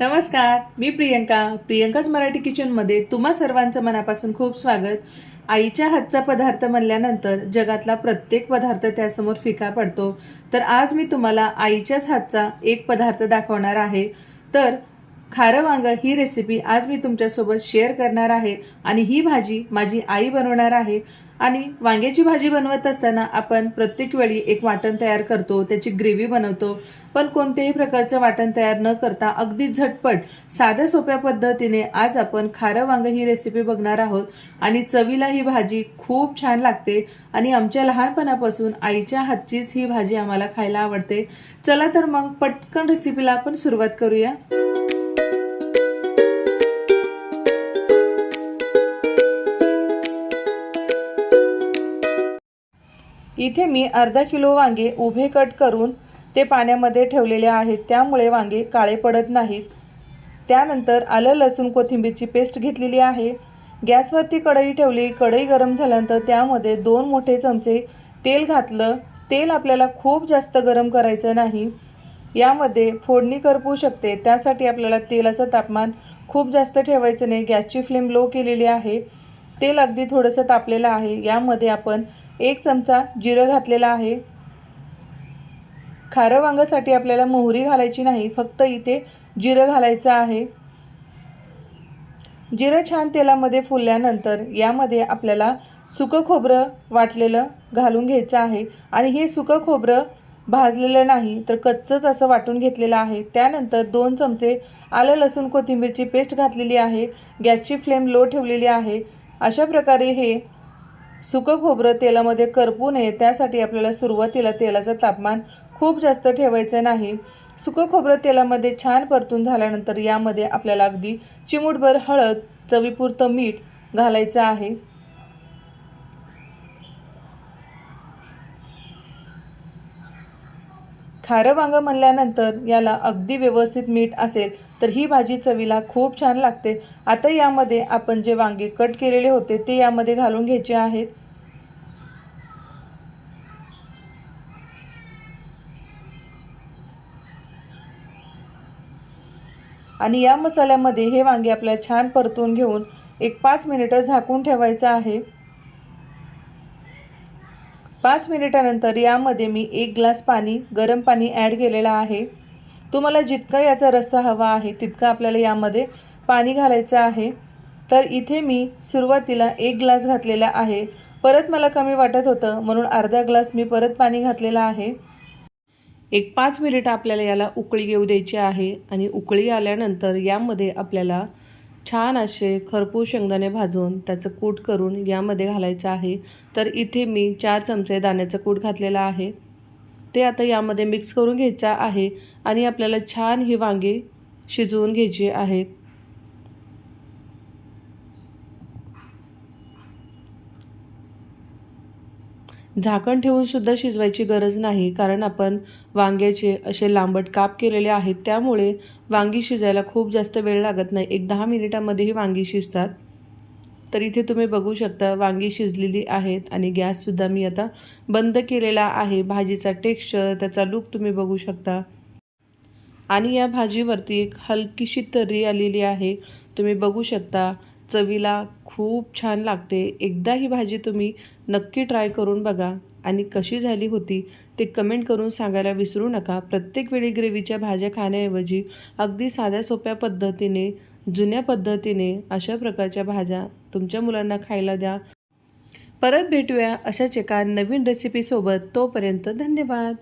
नमस्कार मी प्रियंका. प्रियंकाच मराठी किचनमध्ये तुम्हा सर्वांचं मनापासून खूप स्वागत. आईच्या हातचा पदार्थ म्हणल्यानंतर जगातला प्रत्येक पदार्थ त्यासमोर फिका पडतो. तर आज मी तुम्हाला आईच्याच हातचा एक पदार्थ दाखवणार आहे. तर खारं वांग ही रेसिपी आज मी तुमच्यासोबत शेअर करणार आहे. आणि ही भाजी माझी आई बनवणार आहे. आणि वांग्याची भाजी बनवत असताना आपण प्रत्येक वेळी एक वाटण तयार करतो त्याची ग्रेव्ही बनवतो. पण कोणत्याही प्रकारचं वाटण तयार न करता अगदी झटपट साध्या सोप्या पद्धतीने आज आपण खारं वांग ही रेसिपी बघणार आहोत. आणि चवीला ही भाजी खूप छान लागते. आणि आमच्या लहानपणापासून आईच्या हातचीच ही भाजी आम्हाला खायला आवडते. चला तर मग पटकन रेसिपीला आपण सुरुवात करूया. इथे मी अर्धा किलो वांगे उभे कट करून ते पाण्यामध्ये ठेवलेले आहेत. त्यामुळे वांगे काळे पडत नाहीत. त्यानंतर आलं लसूण कोथिंबीरची पेस्ट घेतलेली आहे. गॅसवरती कढई ठेवली. कढई गरम झाल्यानंतर त्यामध्ये दोन मोठे चमचे तेल घातलं. तेल आपल्याला खूप जास्त गरम करायचं नाही. यामध्ये फोडणी करपू शकते. त्यासाठी आपल्याला तेलाचं तापमान खूप जास्त ठेवायचं नाही. गॅसची फ्लेम लो केलेली आहे. तेल अगदी थोडंसं तापलेलं आहे. यामध्ये आपण एक चमचा जिरं घातलेला आहे. खारं वांगासाठी आपल्याला मोहरी घालायची नाही फक्त इथे जिरं घालायचं आहे. जिरं छान तेलामध्ये फुलल्यानंतर यामध्ये आपल्याला सुकं खोबरं वाटलेलं घालून घ्यायचं आहे. आणि हे सुकं खोबरं भाजलेलं नाही तर कच्चंच असं वाटून घेतलेलं आहे. त्यानंतर दोन चमचे आलं लसूण कोथिंबीरची पेस्ट घातलेली आहे. गॅसची फ्लेम लो ठेवलेली आहे. अशा प्रकारे हे सुकं खोबरं तेलामध्ये करपू नये त्यासाठी आपल्याला सुरुवातीला तेलाचं तापमान खूप जास्त ठेवायचं नाही. सुकं खोबरं तेलामध्ये छान परतून झाल्यानंतर यामध्ये आपल्याला अगदी चिमूटभर हळद चवीपुरतं मीठ घालायचं आहे. खारं वांगं म्हणल्यानंतर याला अगदी व्यवस्थित मीठ असेल तर ही भाजी चवीला खूप छान लागते. आता यामध्ये आपण जे वांगे कट केलेले होते ते यामध्ये घालून घ्यायचे आहेत. आणि या मसाल्यामध्ये हे वांगे आपल्याला छान परतून घेऊन एक पाच मिनिटं झाकून ठेवायचं आहे. पाच मिनिटानंतर यामध्ये मी एक ग्लास पाणी गरम पाणी ॲड केलेलं आहे. तुम्हाला जितका याचा रस्सा हवा आहे तितका आपल्याला यामध्ये पाणी घालायचं आहे. तर इथे मी सुरुवातीला एक ग्लास घातलेला आहे. परत मला कमी वाटत होतं म्हणून अर्धा ग्लास मी परत पाणी घातलेलं आहे. एक पाच मिनिटं आपल्याला याला उकळी येऊ द्यायची आहे आणि उकळी आल्यानंतर यामध्ये आपल्याला छान असे खरपूस शेंगदाणे भाजून त्याचं कूट करून यामध्ये घालायचं आहे. तर इथे मी चार चमचे दाण्याचं कूट घातलेलं आहे. ते आता यामध्ये मिक्स करून घ्यायचं आहे आणि आपल्याला छान ही वांगे शिजवून घ्यायची आहेत झाकण ठेवून सुद्धा शिजवायची गरज नाही कारण आपण वांग्याचे असे लांबट काप केलेले आहेत त्यामुळे वांगी शिजायला खूप जास्त वेळ लागत नाही. एक दहा मिनिटामध्ये ही वांगी शिजतात. तर इथे तुम्ही बघू शकता वांगी शिजलेली आहेत आणि गॅससुद्धा मी आता बंद केलेला आहे. भाजीचा टेक्स्चर त्याचा लूक तुम्ही बघू शकता. आणि या भाजीवरती एक हलकीशी तर्री आलेली आहे. तुम्ही बघू शकता चवीला खूप छान लागते. एकदा ही भाजी तुम्ही नक्की ट्राय करून बघा. आणि कशी झाली होती ते कमेंट करून सांगायला विसरू नका. प्रत्येक वेळी ग्रेव्हीच्या भाज्या खाण्याऐवजी अगदी साध्या सोप्या पद्धतीने जुन्या पद्धतीने अशा प्रकारच्या भाज्या तुमच्या मुलांना खायला द्या. परत भेटूया अशाच एका नवीन रेसिपीसोबत तोपर्यंत धन्यवाद!